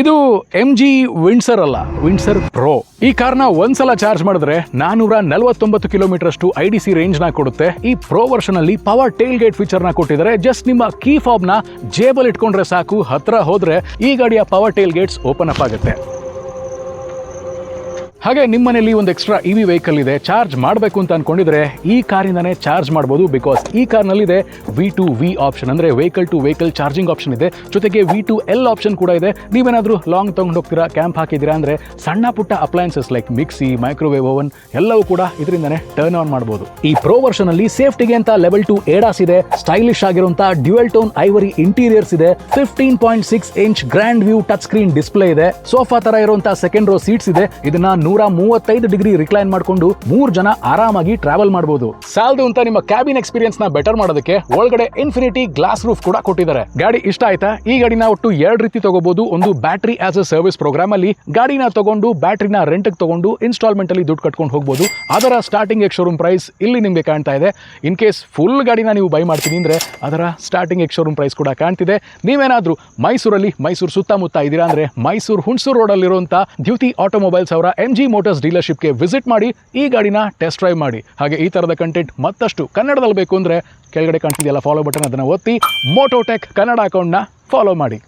ಇದು M G Windsor ಅಲ್ಲ Windsor pro ಈ ಕಾರ್ನ ಒಂದ್ಸಲ ಚಾರ್ಜ್ ಮಾಡಿದ್ರೆ ನಾನೂರ ನಲವತ್ತೊಂಬತ್ತು ಕಿಲೋಮೀಟರ್ ಅಷ್ಟು ಐ ಡಿ ಸಿ ರೇಂಜ್ನ ಕೊಡುತ್ತೆ. ಈ ಪ್ರೋ ವರ್ಷನ್ ಅಲ್ಲಿ ಪವರ್ ಟೇಲ್ ಗೇಟ್ ಫೀಚರ್ನ ಕೊಟ್ಟಿದ್ದಾರೆ ಜಸ್ಟ್ ನಿಮ್ಮ ಕೀ ಫಾಬ್ನ ಜೇಬಲ್ ಇಟ್ಕೊಂಡ್ರೆ ಸಾಕು, ಹತ್ರ ಹೋದ್ರೆ ಈ ಗಾಡಿಯ power tailgates open up ಆಗುತ್ತೆ. ಹಾಗೆ ನಿಮ್ಮನೇಲಿ ಒಂದು ಎಕ್ಸ್ಟ್ರಾ ಇ ವಿ ವೆಹಿಕಲ್ ಇದೆ ಚಾರ್ಜ್ ಮಾಡಬೇಕು ಅಂತ ಅನ್ಕೊಂಡಿದ್ರೆ ಈ ಕಾರಿಂದನೇ ಚಾರ್ಜ್ ಮಾಡ್ಬೋದು ಬಿಕಾಸ್ ಈ ಕಾರ್ನಲ್ಲಿದೆ ವಿ ಟು ವಿ ಆಪ್ಷನ್ ಅಂದರೆ vehicle to vehicle charging option ಇದೆ. ಜೊತೆಗೆ ವಿ ಟು ಎಲ್ ಆಪ್ಷನ್ ಕೂಡ ಇದೆ. ನೀವೇನಾದರೂ ಲಾಂಗ್ ತೊಗೊಂಡು ಹೋಗ್ತೀರಾ ಕ್ಯಾಂಪ್ ಹಾಕಿದ್ದೀರಾ ಅಂದರೆ ಸಣ್ಣ ಪುಟ್ಟ appliances like mixie microwave oven ಎಲ್ಲವೂ ಕೂಡ ಇದರಿಂದನೇ ಟರ್ನ್ ಆನ್ ಮಾಡ್ಬೋದು. ಈ ಪ್ರೋ ವರ್ಷನ್ ಅಲ್ಲಿ ಸೇಫ್ಟಿಗೆ ಅಂತ ಲೆವೆಲ್ ಟು ಏಡಾಸ್ ಇದೆ ಸ್ಟೈಲಿಶ್ ಆಗಿರುವಂತಹ ಡ್ಯುಯಲ್ ಟೋನ್ ಐವರಿ ಇಂಟೀರಿಯರ್ಸ್ ಇದೆ fifteen point six inch grand view touch screen display ಇದೆ ಸೋಫಾ ತರ ಇರುವಂತಹ ಸೆಕೆಂಡ್ ರೋ ಸೀಟ್ಸ್ ಇದೆ. ಇದನ್ನ ನೂರ ಮೂವತ್ತೈದು ಡಿಗ್ರಿ ರಿಕ್ಲೈನ್ ಮಾಡ್ಕೊಂಡು ಮೂರ್ ಜನ ಆರಾಮಾಗಿ ಟ್ರಾವೆಲ್ ಮಾಡಬಹುದು ಸಾಲದು ಅಂತ ನಿಮ್ಮ ಕ್ಯಾಬಿನ್ ಎಕ್ಸ್ಪೀರಿಯನ್ಸ್ನ ಬೆಟರ್ ಮಾಡೋದಕ್ಕೆ ಒಳಗಡೆ ಇನ್ಫಿನಿಟಿ ಗ್ಲಾಸ್ ರೂಫ್ ಕೂಡ ಕೊಟ್ಟಿದ್ದಾರೆ. ಗಾಡಿ ಇಷ್ಟ ಆಯ್ತಾ? ಈ ಗಾಡಿನ ಒಟ್ಟು ಎರಡು ರೀತಿ ತಗೋಬಹುದು ಒಂದು battery as a service program ಅಲ್ಲಿ ಗಾಡಿನ ತಗೊಂಡು ಬ್ಯಾಟ್ರಿನ ರೆಂಟ್ ತಗೊಂಡು ಇನ್ಸ್ಟಾಲ್ಮೆಂಟ್ ಅಲ್ಲಿ ದುಡ್ಡು ಕಟ್ಕೊಂಡು ಹೋಗಬಹುದು ಅದರ ಸ್ಟಾರ್ಟಿಂಗ್ ಶೋರೂಮ್ ಪ್ರೈಸ್ ಇಲ್ಲಿ ನಿಮಗೆ ಕಾಣ್ತಾ ಇದೆ. ಇನ್ ಕೇಸ್ ಫುಲ್ ಗಾಡಿನ ನೀವು ಬೈ ಮಾಡ್ತೀನಿ ಅಂದ್ರೆ ಅದರ ಸ್ಟಾರ್ಟಿಂಗ್ ಶೋರೂಮ್ ಪ್ರೈಸ್ ಕೂಡ ಕಾಣ್ತಿದೆ. ನೀವೇನಾದ್ರೂ ಮೈಸೂರಲ್ಲಿ ಮೈಸೂರು ಸುತ್ತಮುತ್ತ ಇದ್ದೀರಾ ಅಂದ್ರೆ ಮೈಸೂರು ಹುಣಸೂರು ರೋಡ್ ಅಲ್ಲಿರುವಂತ ದ್ಯುತಿ ಆಟೋಮೊಬೈಲ್ಸ್ ಅವರ ಎಂ ಜಿ ಮೋಟರ್ಸ್ ಡೀಲರ್ಶಿಪ್ಗೆ ವಿಸಿಟ್ ಮಾಡಿ ಈ ಗಾಡಿನ ಟೆಸ್ಟ್ ಡ್ರೈವ್ ಮಾಡಿ. ಹಾಗೆ ಈ ಥರದ ಕಂಟೆಂಟ್ ಮತ್ತಷ್ಟು ಕನ್ನಡದಲ್ಲಿ ಬೇಕು ಅಂದ್ರೆ ಕೆಳಗಡೆ ಕಾಣ್ತಿದೆಯಲ್ಲ ಫಾಲೋ ಬಟನ್ ಅದನ್ನ ಒತ್ತಿ. ಮೋಟೋಟೆಕ್ ಕನ್ನಡ ಅಕೌಂಟ್ನ ಫಾಲೋ ಮಾಡಿ.